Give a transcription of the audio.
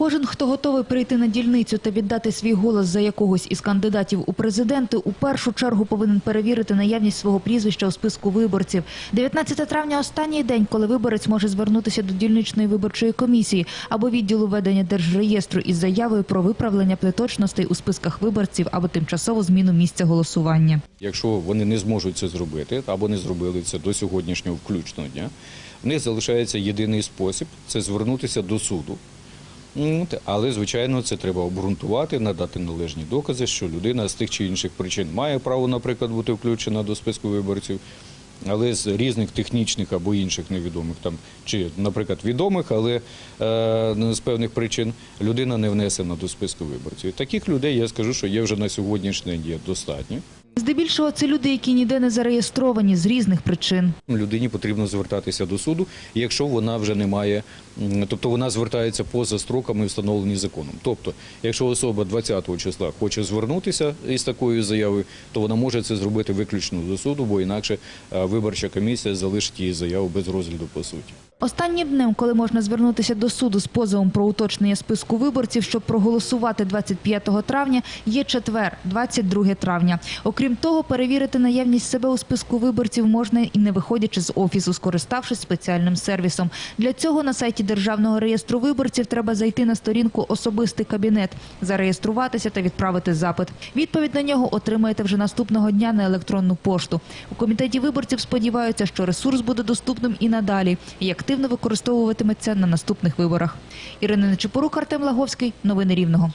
Кожен, хто готовий прийти на дільницю та віддати свій голос за якогось із кандидатів у президенти, у першу чергу повинен перевірити наявність свого прізвища у списку виборців. 19 травня – останній день, коли виборець може звернутися до дільничної виборчої комісії або відділу ведення держреєстру із заявою про виправлення плеточностей у списках виборців або тимчасову зміну місця голосування. Якщо вони не зможуть це зробити або не зробили це до сьогоднішнього включного дня, в них залишається єдиний спосіб це звернутися до суду. Але, звичайно, це треба обґрунтувати, надати належні докази, що людина з тих чи інших причин має право, наприклад, бути включена до списку виборців, але з різних технічних або інших невідомих там, чи, наприклад, відомих, але е, з певних причин людина не внесена до списку виборців. Таких людей я скажу, що є вже на сьогоднішній день є достатньо. Здебільшого це люди, які ніде не зареєстровані з різних причин. Людині потрібно звертатися до суду, якщо вона вже не має, тобто вона звертається поза строками, встановлені законом. Тобто, якщо особа 20-го числа хоче звернутися із такою заявою, то вона може це зробити виключно до суду, бо інакше е, виборча комісія залишить її заяву без розгляду по суті. Останнім днем, коли можна звернутися до суду з позовом про уточнення списку виборців, щоб проголосувати 25 травня, є четвер, 22 травня. Окрім того, перевірити наявність себе у списку виборців можна і не виходячи з офісу, скориставшись спеціальним сервісом. Для цього на сайті Державного реєстру виборців треба зайти на сторінку Особистий кабінет, зареєструватися та відправити запит. Відповідь на нього отримаєте вже наступного дня на електронну пошту. У комітеті виборців сподіваються, що ресурс буде доступним і надалі, і активно використовуватиметься на наступних виборах. Ірина Нечепорук, Артем Лаговський. Новини Рівного.